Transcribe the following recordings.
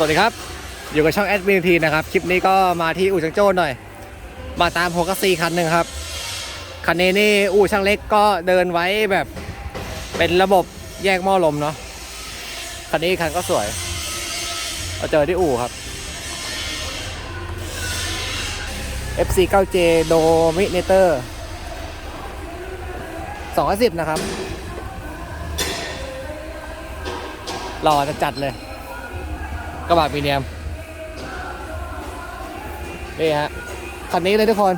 สวัสดีครับ อยู่กับช่องแอดมินทีนะครับ คลิปนี้ก็มาที่อู่ช่างโจ้หน่อย มาตามโฮกัสซีคันหนึ่งครับ คันนี้นี่อู่ช่างเล็กก็เดินไว้แบบเป็นระบบแยกหม้อลมเนาะ คันนี้คันก็สวย เราเจอที่อู่ครับ FC 9J Dominator 210 นะครับหล่อจะจัดเลย กระบะมีเนียมนี่ฮะคันนี้เลยทุกคน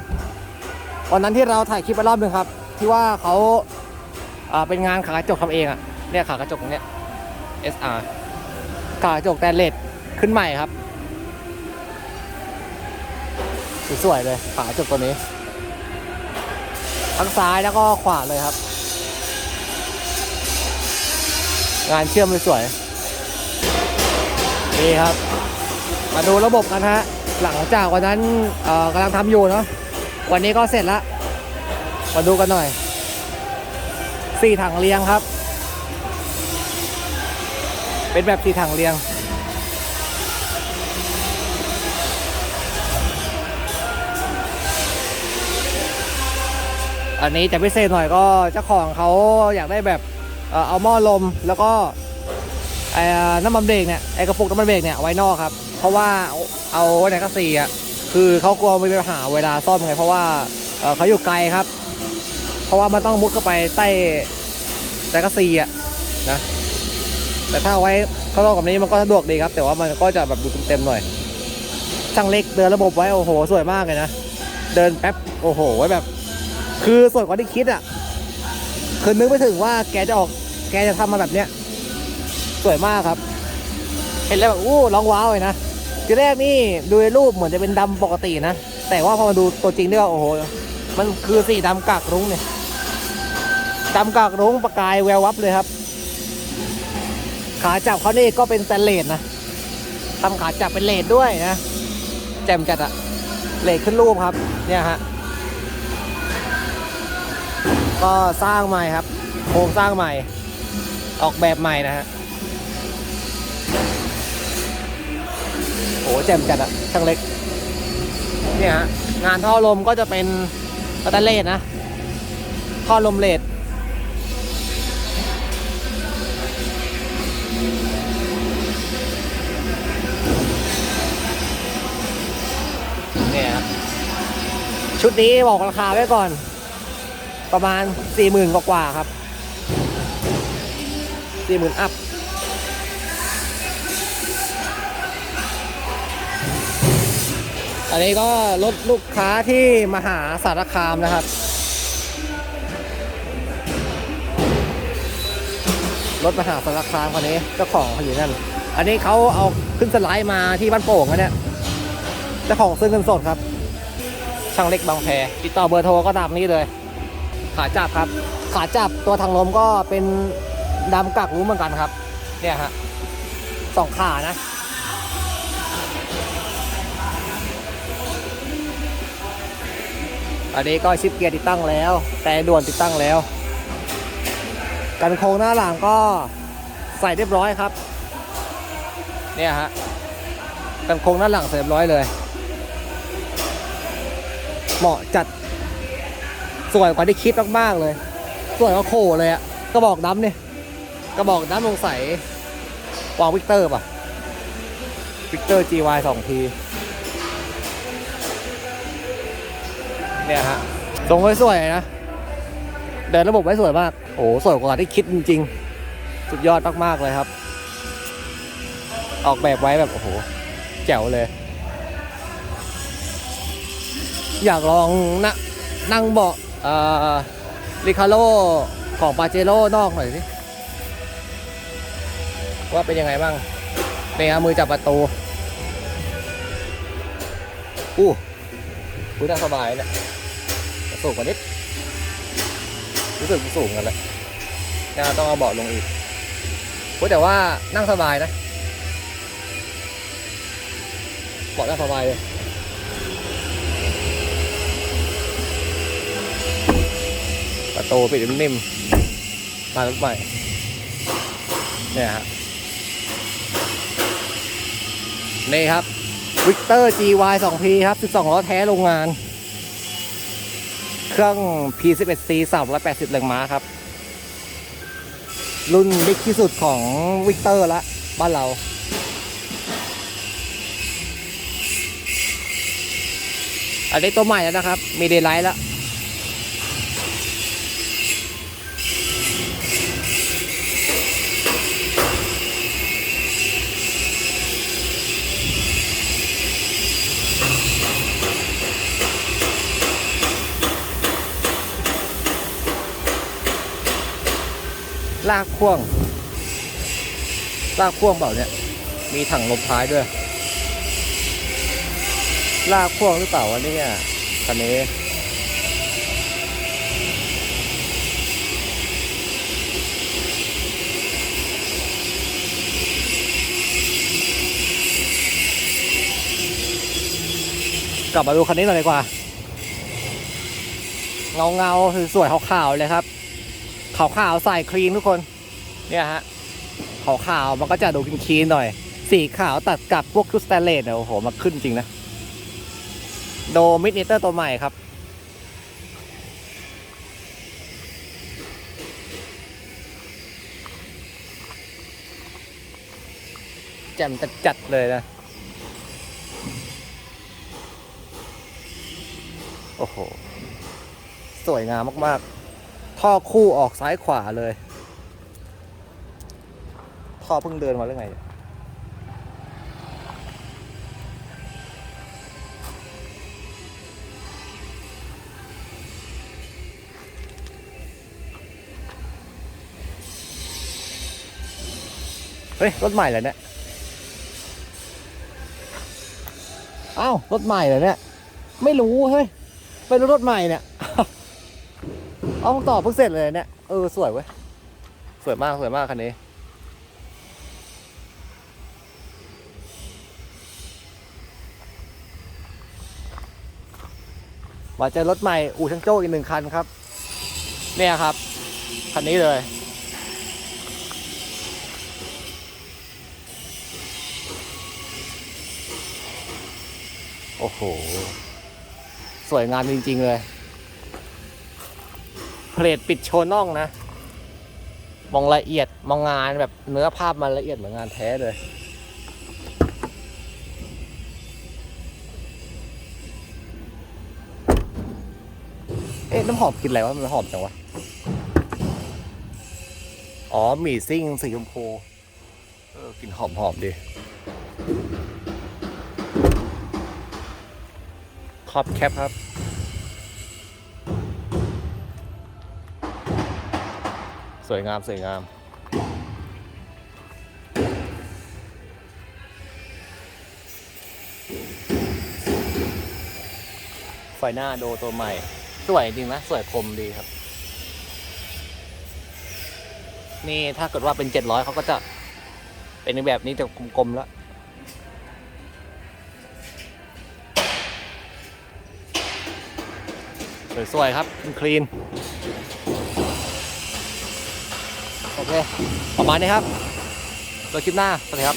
วันนั้นที่เราถ่ายคลิปไปรอบหนึ่งครับ ที่ว่าเขาอ่าเป็นงานขากระจกทำเองอะเนี่ยขากระจกตรงเนี้ย SR ขากระจกแตนเลสขึ้นใหม่ครับสวยๆเลยขากระจกตัวนี้ทั้งซ้ายแล้วก็ขวาเลยครับ งานเชื่อมสวยๆ นี่ครับ มาดูระบบกันฮะ หลังจากวันนั้นกำลังทำอยู่เนาะ วันนี้ก็เสร็จละ มาดูกันหน่อย สี่ถังเรียงครับ เป็นแบบสี่ถังเรียง อันนี้จะพิเศษหน่อยก็เจ้าของเขาอยากได้แบบเอาหม้อลมแล้วก็ น้ำมันเบรกเนี่ยไอกระปุกน้ำมันเบรกเนี่ยไว้นอกครับ เพราะว่าเอาไว้ในกระสีอะคือเขากลัวมีปัญหาเวลาซ่อมไงเพราะว่าเขาอยู่ไกลครับ เพราะว่ามันต้องมุดเข้าไปใต้ในกระสีอะนะแต่ถ้าไว้ข้างนอกกับนี้มันก็สะดวกดีครับ แต่ว่ามันก็จะแบบดูเต็มๆหน่อยช่างเล็กเดินระบบไว้โอ้โห สวยมากเลยนะเดินแป๊บโอ้โหไว้แบบ คือสวยกว่าที่คิดอะคือนึกไม่ถึงว่าแกจะออกแกจะทำมาแบบเนี้ย สวยมากครับ เห็นแล้วแบบโอ้ร้องว้าวเลยนะทีแรกนี่ดูในรูปเหมือนจะเป็นดำปกตินะ แต่ว่าพอมาดูตัวจริงเนี่ยโอ้โห มันคือสีดำกากรุ้งเนี่ยดำกากรุ้งประกายแวววับเลยครับ ขาจับเขานี่ก็เป็นสแตนเลสนะทำขาจับเป็นเลดด้วยนะแจ่มจัดอะเลดขึ้นรูปครับ เนี่ยฮะก็สร้างใหม่ครับ โครงสร้างใหม่ ออกแบบใหม่นะฮะ แจ่มจัดอะช่างเล็ก เนี่ยฮะ งานท่อลมก็จะเป็นสแตนเลสนะ ท่อลมเลดเนี่ยชุดนี้บอกราคาไว้ก่อน ประมาณสี่หมื่นกว่าๆครับสี่หมื่นอัพ อันนี้ก็รถลูกค้าที่มหาสารคามนะครับ รถมหาสารคามคันนี้เจ้าของเขาอยู่นั่น อันนี้เขาเอาขึ้นสไลด์มาที่บ้านโป่งนะเนี่ยเจ้าของซื้อเงินสดครับ ช่างเล็กบางแพติดต่อเบอร์โทรก็ตามนี้เลย ขาจับครับ ขาจับตัวทางลมก็เป็นดำกักรู้เหมือนกันครับ เนี่ยฮะสองขานะ อันนี้ก็ชิปเกียร์ติดตั้งแล้ว แต่ด่วนติดตั้งแล้ว กันโครงหน้าหลังก็ใส่เรียบร้อยครับ เนี่ยฮะกันโครงหน้าหลังเสร็จเรียบร้อยเลย เหมาะจัดสวยกว่าที่คิดมากๆเลยสวยกว่าโคเลยอะกระบอกน้ำเนี่ยกระบอกน้ำลงใสวางวิกเตอร์ป่ะวิกเตอร์ GY สองที เนี่ยฮะทรงไว้สวยนะเดินระบบไว้สวยมาก โอ้โหสวยกว่าที่คิดจริงๆ สุดยอดมากๆเลยครับ ออกแบบไว้แบบโอ้โห แจ๋วเลย อยากลองนะนั่งเบาะริคาโลของปาเจโร่นอกหน่อยสิว่าเป็นยังไงบ้างเนี่ยมือจับประตู อู้อู้นั่งสบายเนี่ย สูงกว่านิด รู้สึกสูงกันแหละน่าต้องเอาเบาะลงอีกอู้แต่ว่านั่งสบายนะเบาะนั่งสบายเลยประตูปิดนิ่มๆมารถใหม่ เนี่ยฮะนี่ครับวิกเตอร์ GY 2P ครับ 12ล้อแท้โรงงาน เครื่อง P11C 380แรงม้าครับ รุ่นบิ๊กที่สุดของวิกเตอร์ละบ้านเรา อันนี้ตัวใหม่แล้วนะครับ มีเดย์ไลท์แล้ว ลากพ่วง ลากพ่วงเปล่าเนี่ย มีถังลมท้ายด้วย ลากพ่วงหรือเปล่าวะเนี่ยคันนี้กลับมาดูคันนี้หน่อยดีกว่า เงาเงาสวยๆขาวๆเลยครับ ขาวๆใส่ครีมทุกคน เนี่ยฮะขาวๆมันก็จะดูคลีนๆหน่อย สีขาวตัดกับพวกชุดสแตนเลสเนี่ยโอ้โหมันขึ้นจริงนะ โดมิดเนเตอร์ตัวใหม่ครับ แจ่มจัดๆเลยนะ โอ้โห สวยงามมาก ๆ ท่อคู่ออกซ้ายขวาเลยท่อเพิ่งเดินมาหรือไงเนี่ยเฮ้ย รถใหม่เหรอเนี่ยอ้าวรถใหม่เหรอเนี่ย ไม่รู้เฮ้ยเป็นรถใหม่เนี่ย เอาต่อเพิ่งเสร็จเลยเนี่ย เออ สวยเว้ย สวยมาก สวยมากคันนี้มาเจอรถใหม่ อู่ช่างโจ้อีกหนึ่งคันครับ เนี่ยครับ คันนี้เลยโอ้โห สวยงามจริง ๆ เลย ลทปิดโชว์น่องนะ มองละเอียดมองงานแบบเนื้อภาพมันละเอียดเหมือนงานแท้เลยเอ๊ะน้ำหอมกลินอะไรวะมันหอมจังวะ อ๋อหมี่ซิ่งสีชมพูเออกลิ่นหอมหอมดี ขอบแคปครับ สวยงามสวยงาม ไฟหน้าโดตัวใหม่ สวยจริงนะ สวยคมดีครับ นี่ถ้าเกิดว่าเป็นเจ็ดร้อยเขาก็จะเป็นแบบนี้จะกลมๆแล้วสวยๆครับคลีน โอเค ประมาณนี้ครับเจอคลิปหน้าสวัสดีครับ